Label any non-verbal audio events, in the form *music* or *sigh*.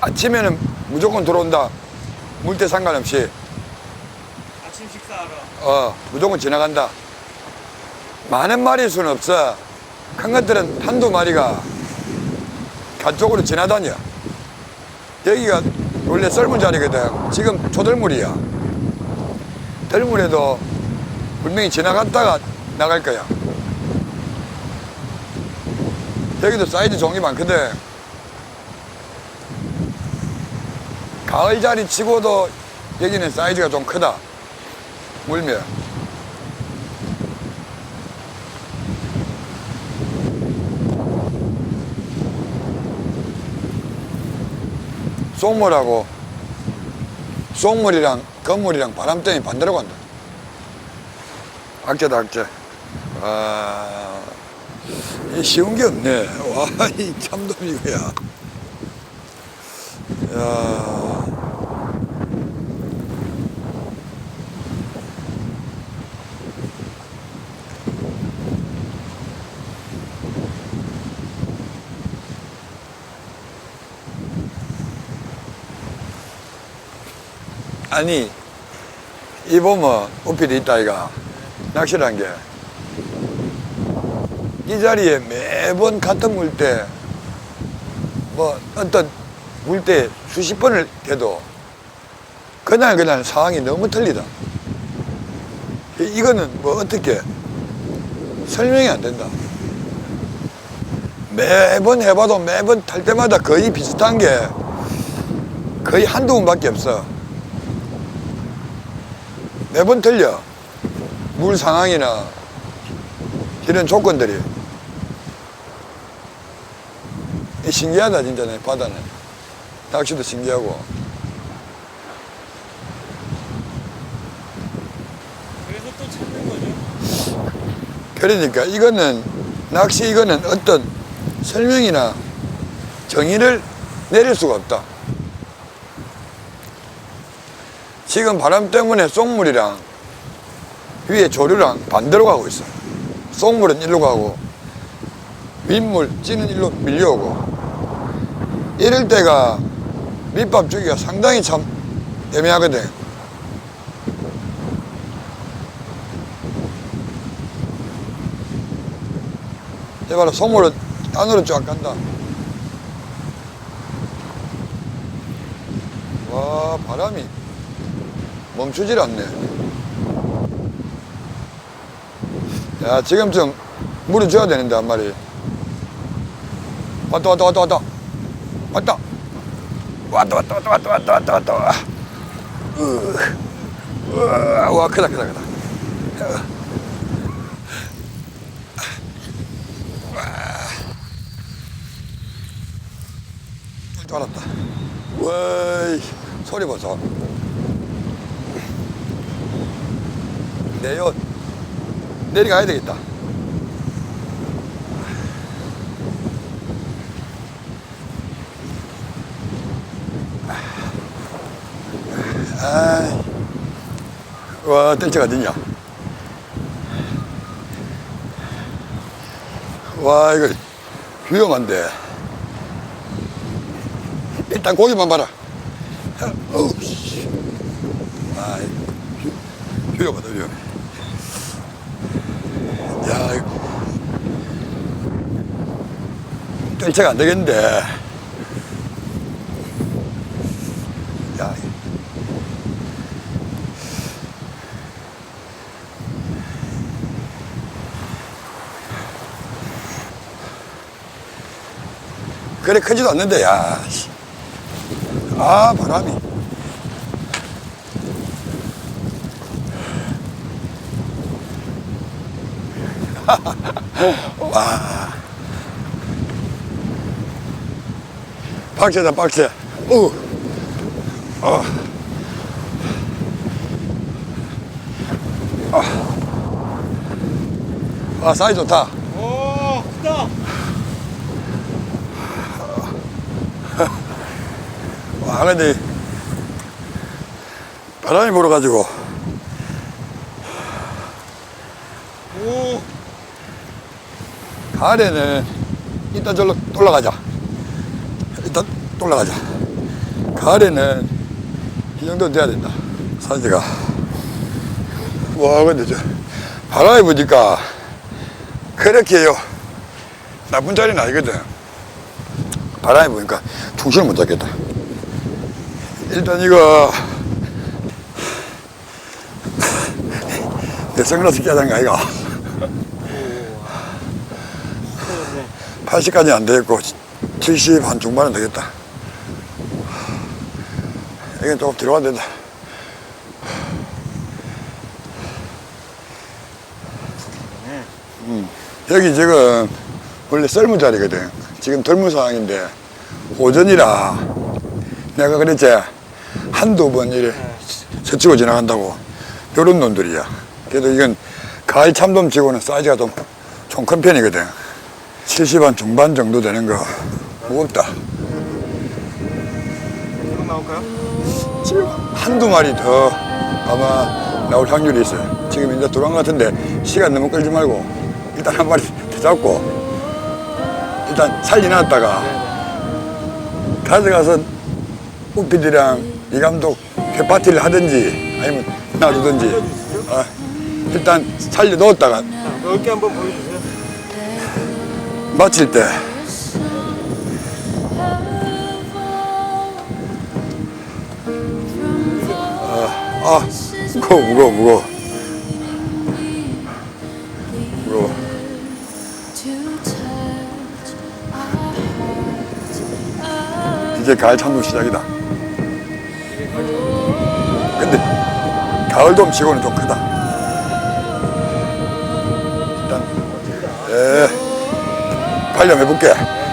아침에는 무조건 들어온다. 물때 상관없이 아침 식사하러 어 무조건 지나간다. 많은 마리일 수는 없어. 큰 것들은 한두 마리가 가쪽으로 지나다녀. 여기가 원래 썰물 자리거든. 지금 초들물이야. 들물에도 분명히 지나갔다가 나갈 거야. 여기도 사이즈 종이 많거든. 가을 자리 치고도 여기는 사이즈가 좀 크다. 물면. 쏘물하고 쏘물이랑 건물이랑 바람 때문에 반대로 간다. 악재다 악재. 아, 이 쉬운 게 없네. 와, *laughs* 이 참돔이고야. 야. 아니, 이 보면 우필이 있다, 이가. 낚시란 게. 이 자리에 매번 같은 물때, 뭐, 어떤 물때 수십 번을 해도, 그날 그날 상황이 너무 틀리다. 이- 이거는 뭐 어떻게 설명이 안 된다. 매번 해봐도 매번 탈 때마다 거의 비슷한 게 거의 한두 번밖에 없어. 매번 틀려. 물 상황이나 이런 조건들이. 이 신기하다, 진짜, 내 바다는. 낚시도 신기하고. 그래서 또 찾는 거죠 그러니까 이거는, 낚시 이거는 어떤 설명이나 정의를 내릴 수가 없다. 지금 바람 때문에 쏙물이랑 위에 조류랑 반대로 가고 있어. 쏙물은 일로 가고 윗물 찌는 일로 밀려오고 이럴 때가 밑밥 주기가 상당히 참 애매하거든. 이봐라 쏙물은 안으로 쫙 간다. 와 바람이 멈추질 않네. 야, 지금쯤 물을 줘야 되는데, 한 마리. 왔다, 왔다, 왔다, 왔다. 왔다. 왔다, 왔다, 왔다, 왔다, 왔다, 왔다, 왔다. 으, 으, 와, 크다, 크다, 크다. 줄 알았다. 와이, 소리 보소. 내요 내려가야 되겠다. 아, 와, 뜰채가 어딨냐? 와, 이거 위험한데. 일단 고기만 봐라. 어우, 씨. 아, 위- 위험하다, 위험해. 야. 뜰채가 안 되겠는데. 야. 그래 크지도 않는데, 야. 씨. 아, 바람이. 와. 빡세다, 빡세. 어. 어. 아, 사이 좋다. 오, 크다. 와, 근데 바람이 불어가지고 오, 가을에는 일단 절로 올라가자. 일단 올라가자. 가을에는 이 정도 돼야 된다. 사이즈가. 와, 근데 저 바람이 부니까 그렇게요. 나쁜 자리는 아니거든. 바람이 부니까 중심을 못 잡겠다. 일단 이거 *laughs* 내 선글라스 껴야 되는 거 아이가? 80까지 안 되겠고 70 한 중반은 되겠다. 이건 조금 뒤로 가야 된다. 음, 여기 지금 원래 썰무 자리거든. 지금 덜무 상황인데 오전이라 내가 그랬지 한두 번 이래 스치고 지나간다고 요런 놈들이야. 그래도 이건 가을 참돔 치고는 사이즈가 좀 좀 큰 편이거든. 70한 중반 정도 되는 거 무겁다. 이거 나올까요? 지금 한두 마리 더 아마 나올 확률이 있어요. 지금 이제 들어간 것 같은데 시간 너무 끌지 말고 일단 한 마리 더 잡고 일단 살려놨다가 가져가서 우피디랑 이 감독 회파티를 하든지 아니면 놔두든지 어, 일단 살려 놓았다가 넓게 한번 보여주세요. 마칠 때 아, 무거워, 무거워, 무거워. 무거워. 이제 가을 참돔 시작이다. 근데 가을돔 치고는 좀 크다. 일단, 에, 팔렴 해볼게.